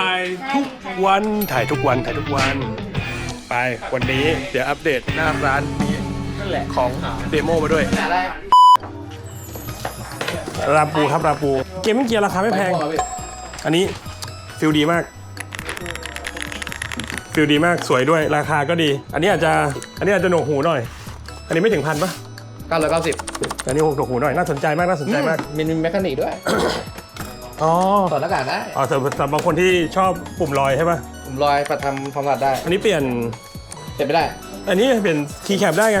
ถ่ายทุกวันถ่ายทุกวันถ่ายทุกวัน ไปวันนี้เดี๋ยวอัปเดตหน้าร้านของเดโมมาด้วยราปูครับราปูเกมมิ่งเกียร์ราคาไม่แพง อันนี้ฟิลดีมากฟิลดีมากสวยด้วยราคาก็ดี อันนี้อาจจะอันนี้อาจจะหนวกหูหน่อย อันนี้ไม่ถึงพันปะเก้าร้อยเก้าสิบอันนี้หนวกหูหน่อยน่าสนใจมากน่าสนใจมากมีแมคานิกด้วย อ๋อถอดหน้ากากได้อ๋อสำหรับสำหรับบางคนที่ชอบปุ่มลอยใช่ปะผมลอยประทำความสะอาดได้อันนี้เปลี่ยน เปลี่ยนไม่ได้อันนี้เปลี่ยนคีย์แคปได้ไง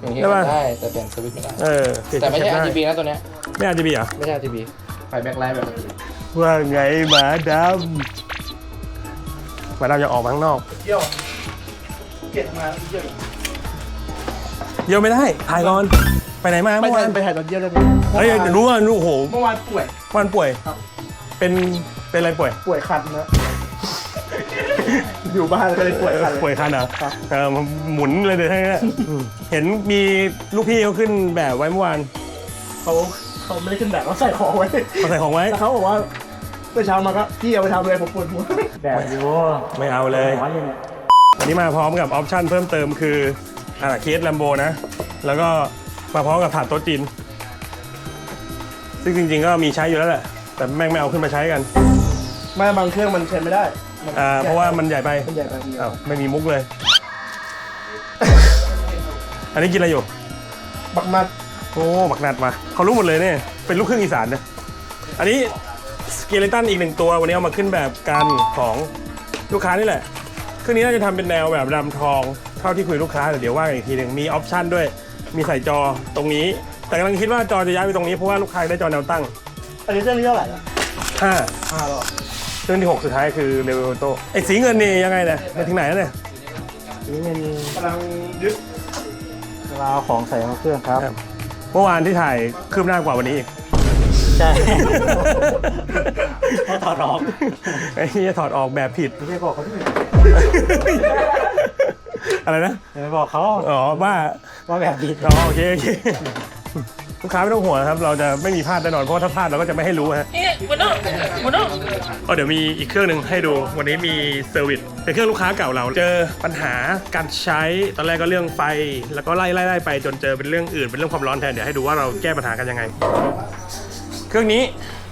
อย่างนี้ได้ปะ ได้แต่เปลี่ยนสวิตช์ไม่ได้ เออเปลี่ยนแต่ไม่คีย์ใช่ แคปได้ RGB นะตัวเนี้ยไม่ RGB เหรอ ไม่ใช่ RGB ไฟแบ็คไลท์แบบว่าไงหมาดำหมาดำจะออกมาข้างนอก เยี่ยวเกลียดมาเยี่ยวเยี่ยวไม่ได้ถ่ายก่อน ไปไหนมาไปเมื่อถ่าวายนไปถ่ายตอนเยี่ยวได้ไหมเฮ้ยรู้ว่ารู้โอ้โห เมื่อวานป่วย วันป่วยครับ เป็นเป็นอะไรป่วย ป่วยคันนะอยู่บ้านก็เลยป่วยคันเลยป่วยคันเหรอครับ เออหมุนเลยเดี๋ยวให้เนี่ยอืมเห็นมีลูกพี่เขาขึ้นแบบไว้เมื่อวานเขาเขาไม่ได้ขึ้นแบบเขาใส่ของไว้เขาใส่ของไว้ แล้วเขาบอกว่าเมื่อเช้ามาก็พี่เอาไปทำเลยผมปวดหัวแบบอยู่ไม่เอาเลย ร้อนเลยเนี่ยวันนี้มาพร้อมกับออปชั่นเพิ่มเติมคืออ่าเคสแลมโบนะ แล้วก็มาพร้อมกับถาดโต๊ะจีน ซึ่งจริงๆก็มีใช้อยู่แล้วแหละ แต่แม่งไม่เอาขึ้นมาใช้กันไม่บางเครื่องมันใช้ไม่ได้มันอ่าเพราะว่ามันใหญ่ไปมันใหญ่ไปพี่อ้าวไม่มีมุกเลย อันนี้กินอะไรอยู่ บักมัดโอ้บักนัดมา เขารู้หมดเลยเนี่ย เป็นลูกครึ่งอีสานนะ อันนี้สเกเลตันอีกหนึ่งตัว วันนี้เอามาขึ้นแบบกันของลูกค้านี่แหละ เครื่องนี้น่าจะทำเป็นแนวแบบดำทอง เท่าที่คุยลูกค้าแต่เดี๋ยวว่ากันอีกทีหนึ่งมีออปชันด้วย มีใส่จอตรงนี้ แต่กำลังคิดว่าจอจะย้ายไปตรงนี้เพราะว่าลูกค้าได้จอแนวตั้งอันนี้เครื่องนี้เท่าไหร่อะ5ห้าหรอเครื่องที่ 6 สุดท้ายคือเรเวลโตไอ้สีเงินนี่ยังไงเนี่ยมาถึงไหนแล้วเนี่ยนี่เป็นกำลังยึดเวลาเอาของใส่เข้าเครื่องครับ เมื่อวานที่ถ่ายคืบหน้ากว่าวันนี้อีกใช่เขาถอดออกไอ้นี่ถอดออกแบบผิดไม่ใช่บอกเขาที่อะไรนะไม่บอกเขาอ๋อว่าว่าแบบผิดอ๋อโอเคโอเค ลูกค้าไม่ต้องห่วงนะครับ เราจะไม่มีพลาดแน่นอนเพราะว่าถ้าพลาดเราก็จะไม่ให้รู้ฮะก็เดี๋ยวมีอีกเครื่องหนึ่งให้ดูวันนี้มีเซอร์วิสเป็นเครื่องลูกค้าเก่าเรา เจอปัญหาการใช้ตอนแรกก็เรื่องไฟ แล้วก็ไล่ไล่ไล่ไปจนเจอเป็นเรื่องอื่นเป็นเรื่องความร้อนแทนเดี๋ยวให้ดูว่าเราแก้ปัญหากันยังไง เครื่องนี้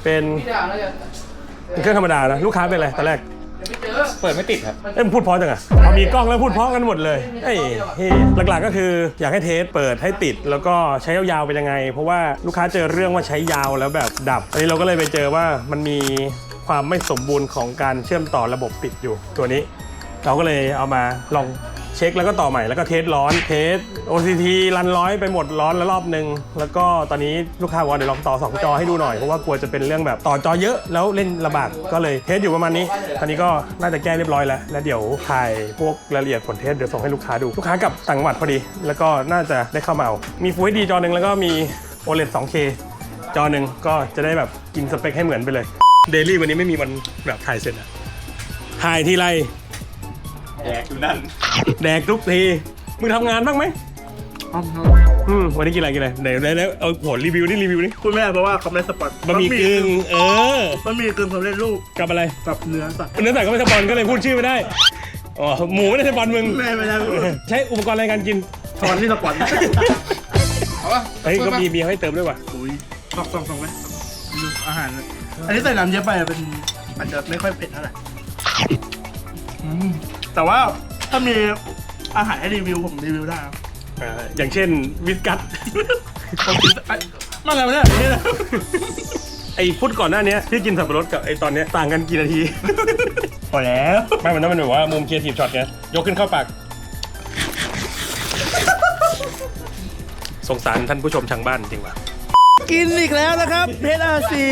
เป็นเป็นเครื่องธรรมดานะลูกค้าเป็นอะไรตอนแรก เปิดไม่ติดครับ เอ้ยมึงพูดเพราะจังอะพอมีกล้องแล้วพูดเพราะกันหมดเลยเอ้ยเฮ้ยหลักๆก็คืออยากให้เทสเปิดให้ติด แล้วก็ใช้ยาวๆเป็นยังไง เพราะว่าลูกค้าเจอเรื่องว่าใช้ยาวแล้วแบบดับ อันนี้เราก็เลยไปเจอว่ามันมีความไม่สมบูรณ์ของการเชื่อมต่อระบบปิดอยู่ตัวนี้ เราก็เลยเอามาลอง เช็คแล้วก็ต่อใหม่แล้วก็เทสร้อนเทส OCT รันร้อยไปหมดร้อนแล้วรอบนึง แล้วก็ตอนนี้ลูกค้าบอกว่าเดี๋ยวลองต่อ 2 จอให้ดูหน่อย เพราะว่ากลัวจะเป็นเรื่องแบบต่อจอเยอะแล้วเล่นลำบากก็เลยเทสอยู่ประมาณนี้ ตอนนี้ก็น่าจะแก้เรียบร้อยแล้ว แล้วเดี๋ยวถ่ายพวกรายละเอียดผลเทสเดี๋ยวส่งให้ลูกค้าดูลูกค้ากลับต่างจังหวัดพอดี แล้วก็น่าจะได้เข้ามาเอามี Full HD จอหนึ่งแล้วก็มี OLED 2K จอหนึ่งก็จะได้แบบกินสเปคให้เหมือนไปเลยเดลี่วันนี้ไม่มีวันแบบถ่ายเสร็จอะถ่ายทีไร แดกอยู่นั่น แดกทุกทีมึงทำงานบ้างไหมอืมวันนี้กินอะไรกินอะไรไหนไหนไหนเอาผลรีวิวนี่รีวิวนี่คุณแม่เพราะว่าเขาไม่ได้สปอนบะหมี่กึ่งเออบะหมี่กึ่งสำเร็จรูปกับอะไรกับเนื้อสัตว์เนื้อสัตว์ก็ไม่สปอนก็เลยพูดชื่อไม่ได้อ๋อหมูไม่ได้สปอนมึง แม่ไม่ได้พูดใช้อุปกรณ์อะไรในการกินสปอนที่สปอนเอาปะเฮ้ยก็มีเบียร์ให้เติมด้วยว่ะอุ้ยสองสองสองไหมดูอาหารเลยอันนี้ใส่น้ำเยอะไปอะเป็นอาจจะไม่ค่อยเผ็ดเท่าไหร่อืม แต่ว่าถ้ามีอาหารให้รีวิวผมรีวิวได้ครับอ่าอย่างเช่นวิสกัสผมกินไอ้มาแล้วเนี่ยนี่นะไอ้ฟุตก่อนหน้านี้ที่กินสับปะรดกับไอ้ตอนเนี้ยต่างกันกี่นาที พอแล้วไม่มันต้องเป็นแบบว่ามุมเคียร์ทีฟช็อตไงยกขึ้นเข้าปากสงสารท่านผู้ชมทางบ้านจริงว่ะ กินอีกแล้วนะครับเพชรอาซี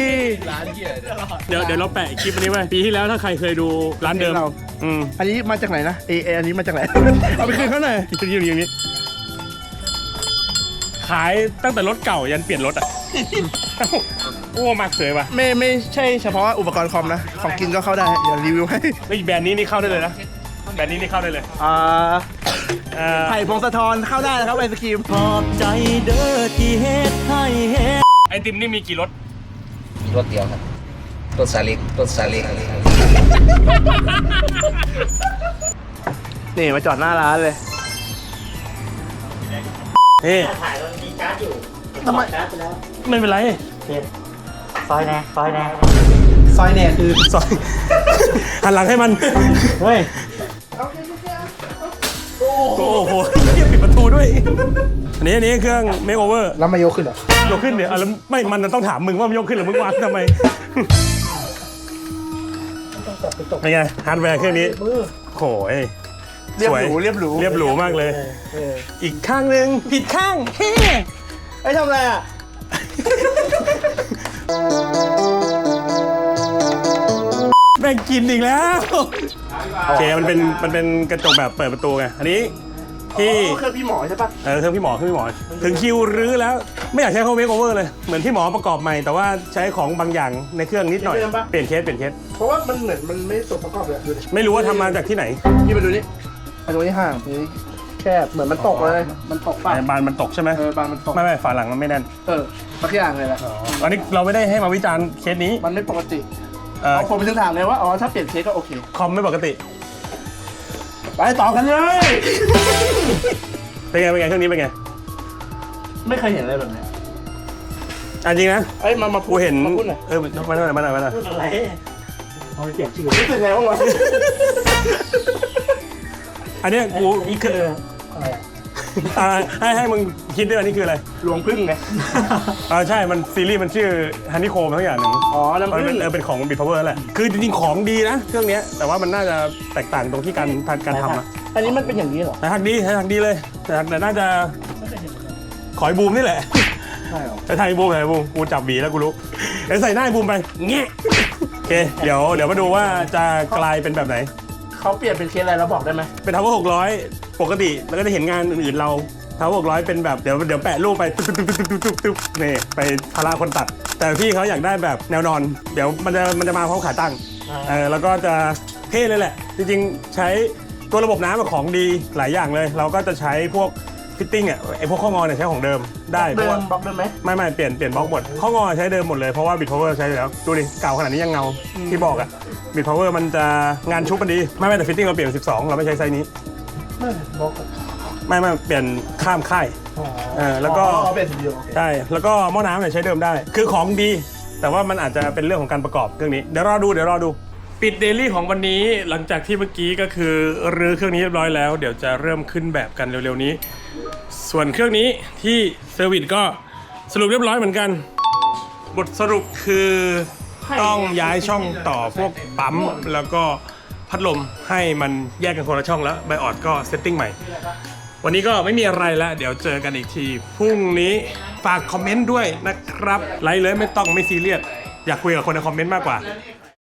ร้านเหี้ยเนี่ยเดี๋ยวเดี๋ยวเราแปะคลิปอันนี้ไว้ปีที่แล้วถ้าใครเคยดูร้านเดิมเรา อืมอันนี้มาจากไหนนะเอเออันนี้มาจากไหน เอาไปคืนเขาหน่อยที่อยู่อย่างนี้ขายตั้งแต่รถเก่ายันเปลี่ยนรถอะโอ้มากเสยว่ะไม่ไม่ใช่เฉพาะอุปกรณ์คอมนะ ของกินก็เข้าได้ เดี๋ยวรีวิวให้ แล้วอีกแบรนด์นี้นี่เข้าได้เลยนะแบรนด์นี้นี่เข้าได้เลยอ่าเอ่อ ไผ่พงศธรเข้าได้นะครับไอศครีม ขอบใจเด้อที่ ติมนี่มีกี่รสรถเดียวครับรถซาเลิกรถซาเลิกนี่มาจอดหน้าร้านเลยนี่ถ่ายมันมีการ์ดอยู่ทำไมการ์ดไปแล้วไม่เป็นไรเทปซอยแน่ซอยแน่ซอยเนี่ยคือซอยหันหลังให้มัน เฮ้ย โอ้โหเหี้ยปิดประตูด้วย อันนี้อันนี้เครื่อง make over แล้วมายกขึ้นเหรอยกขึ้นเดี๋ยวอะแล้วไม่มันต้องถามมึงว่ามันยกขึ้นหรือมึงวางทำไมเป็นไงฮาร์ดแวร์เครื่องนี้โหยเรียบสวยหรูเรียบหรูเรียบหรูมากเลย อีกข้างหนึ่งผิดข้างเฮ้ไอ้ยทำอะไรอะ ม่งกินอีกแล้วโอเคมันเป็นมันเป็นกระจกแบบเปิดประตูไงอันนี้ที่เครื่องพี่หมอใช่ปะเออเครื่องพี่หมอเครื่องพี่หมอ ถึงคิวรื้อแล้วไม่อยากใช้เขาเมคโอเวอร์เลยเหมือนที่หมอประกอบใหม่แต่ว่าใช้ของบางอย่างในเครื่องนิดหน่อย เปลี่ยนเคสเปลี่ยนเคสเพราะว่ามันเหมือนมันไม่สมประกอบเลยอะดูดิไม่รู้ว่าทำมาจากที่ไหนพี่มาดูนี่มาดูนี่ห่างตรงนี้แคบเหมือนมันตกเลย มันตกป่ะบานมันตกใช่ไหมเออบานมันตกไม่ไม่ฝาหลังมันไม่แน่นเออสักอย่างเลยแหละอันนี้เราไม่ได้ให้มาวิจารณ์เคสนี้มันไม่ปกติ เอ่อเอาคนไปถึงถามเลยว่า อ๋อ ถ้าเปลี่ยนเคสก็โอเค คอมไม่ปกติ ไปต่อกันเลย เป็นไงเป็นไงเครื่องนี้เป็นไงไม่เคยเห็นอะไรแบบนี้อันจริงนะเอ้ย มา มาพูกูดเห็นมาพูดหน่อยเออมาหน่อยมาหน่อยมาหน่อยพูดอะไรเอาไปเปลี่ยนชื่อรู้สึกไงบ้างวะอันเนี้ยกูนี่คืออะไรอะ อ่าให้ให้มึงคิดด้วยอันนี้คืออะไรหลวงพึ่งไง อ่าใช่มันซีรีส์มันชื่อฮันนี่โคมทั้งอย่างหนึ่งอ๋อน้ำมันผึ้เป็นงเออเป็นของบิทพาวเวอร์แหละคือจริงๆของดีนะเครื่องเนี้ยแต่ว่ามันน่าจะแตกต่างตรงที่การการการทำอะ อันนี้มันเป็นอย่างนี้เหรอ แต่ทางดีแต่ทางดีเลย แต่แต่น่าจะขอยบูมนี่แหละใช่เหรอแต่ทางบูมไงบูมกูจับหวีแล้วกูรู้เดี๋ยวใส่หน้าไอ้บูมไปเงี้ยโอเค เดี๋ยวเดี๋ยวมาดูว่าจะกลายเป็นแบบไหน เขาเปลี่ยนเป็นเคสอะไรแล้วบอกได้ไหมเป็นทาวเวอร์หกร้อยปกติ แล้วก็จะเห็นงานอื่นๆเราทาวเวอร์หกร้อยเป็นแบบเดี๋ยวเดี๋ยวแปะรูปไปตุ๊บตุ๊บตุ๊บตุ๊บตุ๊บตุ๊บนี่ไปพาราคนตัด แต่พี่เขาอยากได้แบบแนวนอน เดี๋ยวมันจะมันจะมาพร้อมขาตั้งเออแล้วก็จะเท่เลยแหละ จริงๆใช้ตัวระบบน้ำอะของดีหลายอย่างเลย เราก็จะใช้พวก ฟิตติ้งอะไอพวกข้องอเนี่ยใช้ของเดิมได้เพเดิราะว่ามบล็อกเดิมไหมไม่ไม่เปลี่ยนเปลี่ยนบล็อกหมดข้องอใช้เดิมหมดเลยเพราะว่าบิทพาวเวอร์ใช้อยู่แล้วดูดิเก่าขนาดนี้ยังเงาที่บอกอะบิทพาวเวอร์มันจะงานชุบมันดีไม่ไม่แต่ฟิตติ้งเราเปลี่ยนเป็น12 เราไม่ใช้ไซส์นี้ ไม่บล็อกไม่ไม่เปลี่ยนข้ามค่ายเออแล้วก็ อ๋อเปลี่ยนทีเดียวโอเคใช่ แล้วก็หม้อน้ำเนี่ยใช้เดิมได้ คือของดี แต่ว่ามันอาจจะเป็นเรื่องของการประกอบเครื่องนี้ เดี๋ยวรอดู เดี๋ยวรอดู ปิดเดลี่ของวันนี้หลังจากที่เมื่อกี้ก็คือรื้อเครื่องนี้เรียบร้อยแล้ว เดี๋ยวจะเริ่มขึ้นแบบกันเร็วๆนี้ ส่วนเครื่องนี้ที่เซอร์วิสก็สรุปเรียบร้อยเหมือนกัน บทสรุปคือต้องย้ายช่องต่อพวกปั๊มแล้วก็พัดลมให้มันแยกกันคนละช่องแล้วไบออดก็เซตติ้งใหม่ วันนี้ก็ไม่มีอะไรแล้ว เดี๋ยวเจอกันอีกทีพรุ่งนี้ฝากคอมเมนต์ด้วยนะครับไลค์เลยไม่ต้องไม่ซีเรียสอยากคุยกับคนในคอมเมนต์มากกว่า